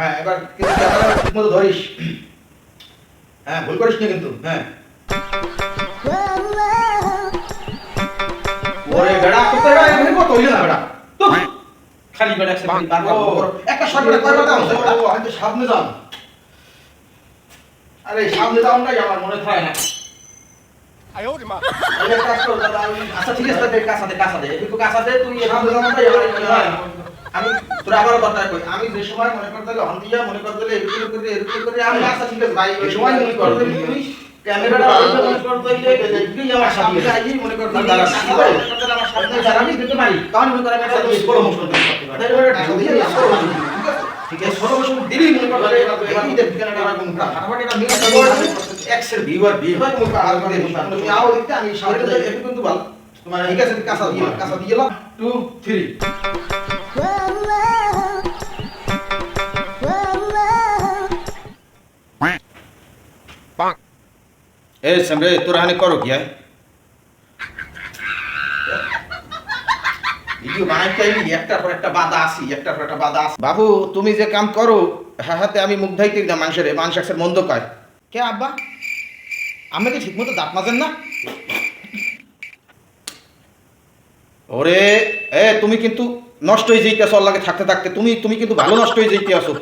হ্যাঁ এবার কিন্তু ক্যামেরা ঠিক মতো ধরিস। হ্যাঁ ভুল করিস না কিন্তু হ্যাঁ। ওরে বেড়া তো বেড়া এখানে কত হইল না বেড়া? খালি বেড়া একটা শট বেড়া কয়বার দাও ও আমি তো সামনে যাম আরে সামনে যাওয়াটাই আমার মনে থাকে না। আচ্ছা ঠিক আছে দে কাছে দে একটু কাছে দে তুই সামনে যাওয়াটাই আমার মনে হয় না। আমি তোর আবার কথা কই আমি যে সময় মনে করতে গেলে অন্তিয়া মনে করতে গেলে এরকম করে এরকম করে আমি আচ্ছা ঠিক ভাই এই সময় মনে করতে গেলে আমার সামনে ঠিক আছে। ষোলো বছর দিলি তুমি আও দেখতে আমি কিন্তু ভালো। তোমার ঠিক আছে কাঁচা দিয়ে কাঁচা দিয়ে এ সামরে তোরা হানে করো কি আয়। বাবু তুমি যে কাম করো হ্যাঁ হাতে আমি মুখ ধাইতে না মানুষের মানুষ মন্দ কয়। কে আব্বা? আমি কি ঠিক মতো দাঁত মাজেন না? ওরে এ তুমি কিন্তু নষ্ট হয়ে যেতে আসো লাগে থাকতে থাকতে। তুমি তুমি কিন্তু ভালো নষ্ট হয়ে যেতে আসো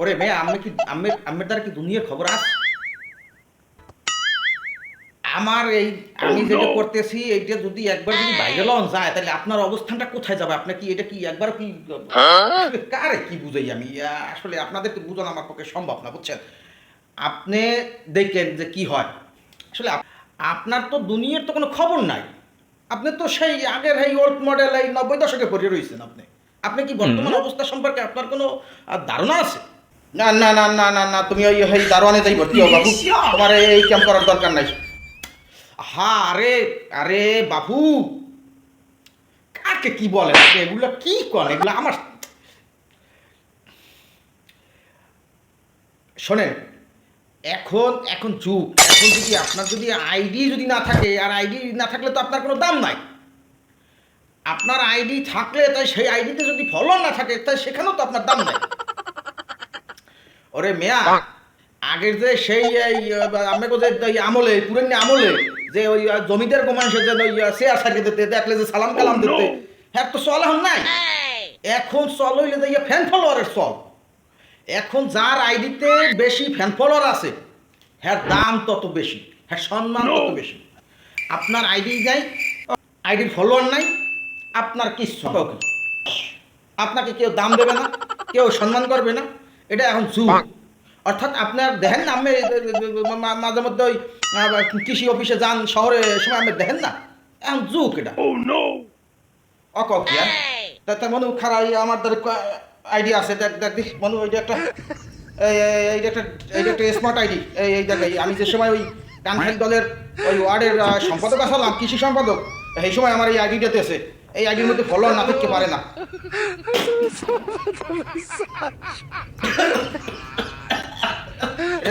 ওরে মেয়ে আমি কি আমের আমের দ্বারা কি দুনিয়ার খবর আস? আমার এই আমি যেটা করতেছি এইটা যদি একবার যদি ভাইরাল যায় তাহলে আপনার অবস্থানটা কোথায় যাবে? আপনি কি এটা কি একবার কি কারে কি বুঝাই আমি? আসলে আপনাদেরকে বুঝানো আমার পক্ষে সম্ভব না বুঝছেন? আপনি দেখেন যে কি হয়। আসলে আপনার তো দুনিয়ার তো কোনো খবর নাই। আপনি তো সেই আগের এই ওল্ড মডেল এই নব্বই দশকে পড়ে রয়েছেন আপনি। আপনি কি বর্তমান অবস্থা সম্পর্কে আপনার কোনো ধারণা আছে? না না না না না না তুমি ওই এই দারোয়ানে যাই ভর্তি হও বাবু তোমার এই ক্যাম্প করার দরকার নাই। হা আরে আরে বাবু কাকে কি বলে? এগুলো কি করে এগুলো আমার শোনেন এখন এখন চুপ। এখন যদি আপনার যদি আইডি যদি না থাকে আর আইডি না থাকলে তো আপনার কোনো দাম নাই। আপনার আইডি থাকলে তাই সেই আইডিতে যদি ফলোয়ার না থাকে তাই সেখানেও তো আপনার দাম নাই। ওরে মেয়া আগের যে সেই আমি যে এই আমলে পুরনো আমলে যে ওই জমিদার মানুষের যে ওই আহ, শেয়ার দিতে দেখলে যে সালাম কালাম দিতে। হ্যাঁ তো চল এখন নাই। এখন চল হইলে যে ফ্যান ফলোয়ারের চল। এখন যার আইডিতে বেশি ফ্যান ফলোয়ার আছে হ্যাঁ দাম তত বেশি হ্যাঁ সম্মান তত বেশি। আপনার আইডি যাই আইডির ফলোয়ার নাই আপনার কি কি আপনাকে কেউ দাম দেবে না কেউ সম্মান করবে না। এটা এখন যুগ অর্থাৎ আপনার দেখেন না আমি মাঝে মধ্যে ওই কৃষি অফিসে যান শহরে সময় আমি দেখেন না? এখন যুগ এটা। অকক ইয়ার তা তার মনে খারাপ এই আমার দ্বারা আইডি আছে দেখ দেখ দিস মনে ওইটা একটা এই- এই- এইটা একটা এইটা একটা স্মার্ট আইডি। এই এই দেখ আমি যে সময় ওই দলের ওই ওয়ার্ডের সম্পাদক আসালাম কৃষি সম্পাদক এই সময় আমার এই আইডিটাতে আছে। এই আইডির মধ্যে ফলোয়ার না থাকতে পারে না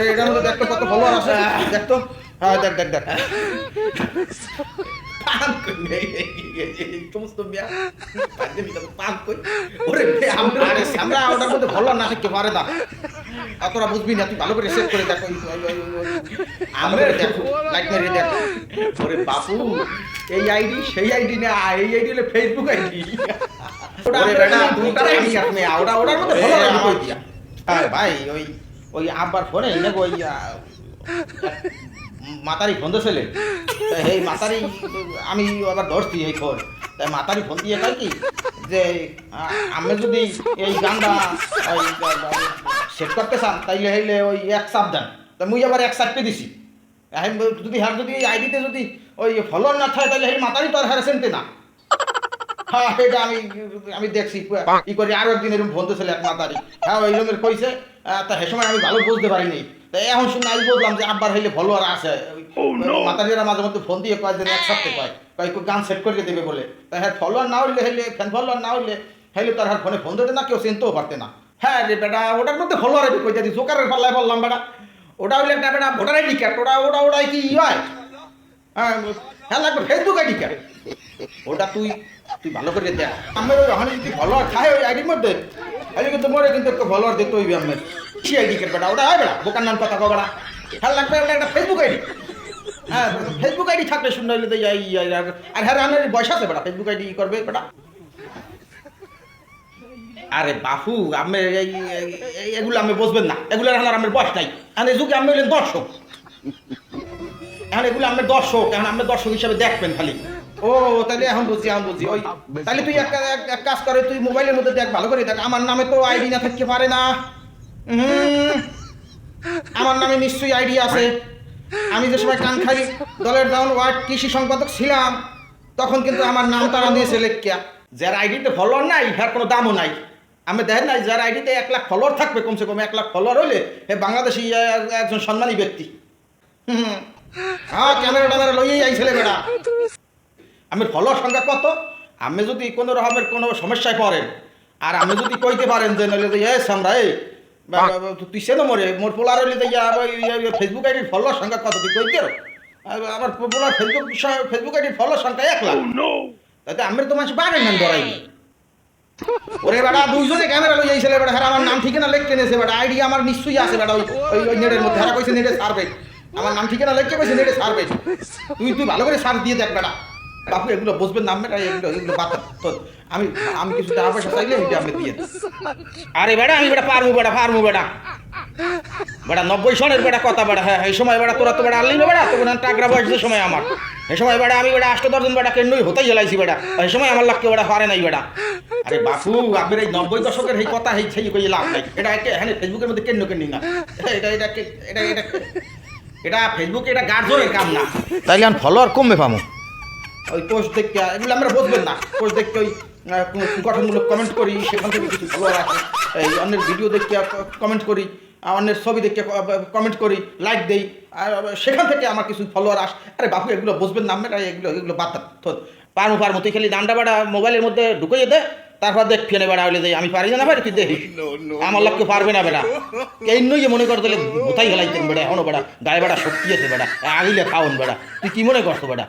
এটার মধ্যে দেখতো কত আছে দেখতো হ্যাঁ দেখ দেখ দেখ আমরা ওটার মধ্যে না থাকতে পারে না বুঝবি না ভালো করে সেভ করে দেখো এই আইডি সেই আইডি না এই আইডি হলো ফেসবুক আইডি। ওটা বেটা তুমি তার আইডি আপনি ওটা ওটার মধ্যে ভালো আইডি কই দিয়া হ্যাঁ ভাই ওই ওই আব্বার ফোনে ওই মাতারি ফোন ছেলে এই মাতারি আমি আবার ধরছি এই ফোন। তাই মাতারি ফোন দিয়ে কয় কি? যে আমি যদি এই গানটা ওই সেট করতে চান তাইলে হইলে ওই এক চাপ দেন তা মুই আবার এক চাপে দিছি। যদি হ্যাঁ যদি এই আইডিতে যদি ওই ফলোয়ার না থাকে তাহলে এই মাতারি তো আর হ্যারাসেন্টে না? হ্যাঁ এটা আমি আমি দেখছি। ই করি আরও একদিন এরকম ছিল এক মাতারি। হ্যাঁ ওই রকমের কইছে তা সে সময় আমি ভালো বুঝতে পারিনি। তা এখন শুনে আমি বুঝলাম যে আব্বার হইলে ফলোয়ার আছে। মাতারিরা মাঝে মধ্যে ফোন দিয়ে কয় দিন এক সপ্তাহে কয় কয় গান সেট করে দেবে বলে। তা হ্যাঁ ফলোয়ার না হইলে হইলে ফ্যান ফলোয়ার না হইলে হইলে তার হার ফোনে ফোন দিতে না কেউ চিনতেও পারতে না। হ্যাঁ রে বেটা ওটার মধ্যে ফলোয়ার কই যদি জোকারের পাল্লায় বললাম বেটা। ওটা হইলে একটা বেটা ভোটার আইডি কার্ড ওটা ওটা ওটাই কি হয়? হ্যাঁ হ্যাঁ লাগবে ফেসবুক আইডি কার্ড ওটা তুই তুই ভালো করে দেখ। আমার ওই ওখানে যদি ফলোয়ার খায় ওই আইডির মধ্যে। তাহলে কিন্তু মরে কিন্তু একটা ফলোয়ার দেখতে হইবে আমার কি আইডি কে বেটা? ওটা হয় বেটা, বোকার নাম কথা কো বেটা। খেয়াল লাগবে, ওটা একটা ফেসবুক আইডি হ্যাঁ ফেসবুক আইডি থাকলে সুন্দর হইলে আর আর হ্যাঁ আমার বয়স আছে বেটা ফেসবুক আইডি করবে বেটা। আরে বাপু আমি এগুলো আমি বুঝবেন না। এগুলো এখন আমার বয়স নাই। এখন এই যুগে আমি হইলেন দর্শক। এখন এগুলো আমার দর্শক এখন আমার দর্শক হিসাবে দেখবেন খালি। ও তাহলে এখন বুঝছি এখন বুঝছি ওই তাহলে তুই এক এক- কাজ করে তুই মোবাইলের মধ্যে দেখ ভালো করে দেখ। আমার নামে তো আইডি না থাকতে পারে না। আমার নামে নিশ্চয়ই আইডি আছে। আমি যে সময় কানখালি দলের ডাউন ওয়ার্ড কৃষি সম্পাদক ছিলাম তখন কিন্তু আমার নাম তারা নিয়েছে লেখিয়া যার আইডিতে ফলোয়ার নাই হ্যার কোনো দামও নাই। আমি দেখেন নাই যার আইডিতে এক লাখ ফলোয়ার থাকবে কমসে কম এক লাখ ফলোয়ার হলে হে বাংলাদেশি একজন সম্মানী ব্যক্তি। হুম। হ্যাঁ ক্যামেরা ট্যামেরা লইয়েই আইছিলে বেড়া। আমি ফলোয়ার সংখ্যা কত? আমি যদি কোনো রকমের কোনো সমস্যায় পড়েন আর আমি যদি কইতে পারেন যে নইলে যে এ সামরা এই তুই সে মরে মোর পোলার হইলে যে ফেসবুক আইডির ফলোয়ার সংখ্যা কত? তুই কইতে আমার পোলার ফেসবুক ফেসবুক আইডির ফলোয়ার সংখ্যা এক লাখ। তাতে আমি তো মানুষ বাড়েন না ধরাই ওরে বেটা দুইজনে ক্যামেরা লই আইছিলে বেটা হ্যাঁ আমার নাম ঠিকানা লেখকে নেছে বেটা আইডি আমার নিশ্চয়ই আছে বেটা ওই ওই ওই নেটের মধ্যে। হারা কইছে নেটে সার্ভে। আমার নাম ঠিকানা লেখকে কইছে, নেটে সার্ভে তুই তুই ভালো করে সার্চ দিয়ে দেখ, বেটা। বাপু, এগুলো বুঝবেন নাম বেটা, এগুলো এগুলো তো আমি আমি কিছু টাকা পয়সা চাইলে এটা আপনি দিয়ে। আরে বেটা, আমি বেটা পারব বেটা পারব বেটা। বেটা, নব্বই সনের বেটা কথা, বেটা। হ্যাঁ এই সময় বেটা তোরা তো বেটা আনলি না, বেটা? তখন টাকরা বয়স সময় আমার। এই সময় বেটা, আমি বেটা আষ্ট দশজন বেটা কেন্দ্রই হতেই জ্বালাইছি, বেটা। এই সময় আমার লাগকে বেটা পারে নাই, বেটা। আরে বাপু, আপনার এই নব্বই দশকের এই কথা, এই সেই কই লাভ নাই। এটা হ্যাঁ ফেসবুকের মধ্যে কেন্দ্র কেন্দ্র না। এটা এটা এটা এটা এটা ফেসবুকে এটা গার্জনের কাম না। তাইলে আমি ফলোয়ার কমবে পামো। ওই পোস্ট দেখতে এগুলো আমরা বুঝবেন না। পোস্ট দেখতে ওই গঠনমূলক কমেন্ট করি সেখান থেকে কিছু ফলোয়ার আসে। এই অন্যের ভিডিও দেখতে কমেন্ট করি আর অন্যের ছবি দেখতে কমেন্ট করি লাইক দেই আর সেখান থেকে আমার কিছু ফলোয়ার আস। আরে বাপু এগুলো বুঝবেন না আমরা এগুলো এগুলো বাদ পারমু পারমু তুই খালি ডান্ডা বাড়া মোবাইলের মধ্যে ঢুকিয়ে দে। তারপর দেখ ফেলে বেড়া হইলে আমি পারি না পারি তুই দেখি আমার লোককে পারবে না বেড়া। এই নই মনে কর তাহলে কোথায় হেলাইতেন বেড়া এখনও বেড়া। গায়ে বেড়া শক্তি আছে বেড়া আগিলে খাওন বেড়া। তুই কি মনে করছ বেড়া?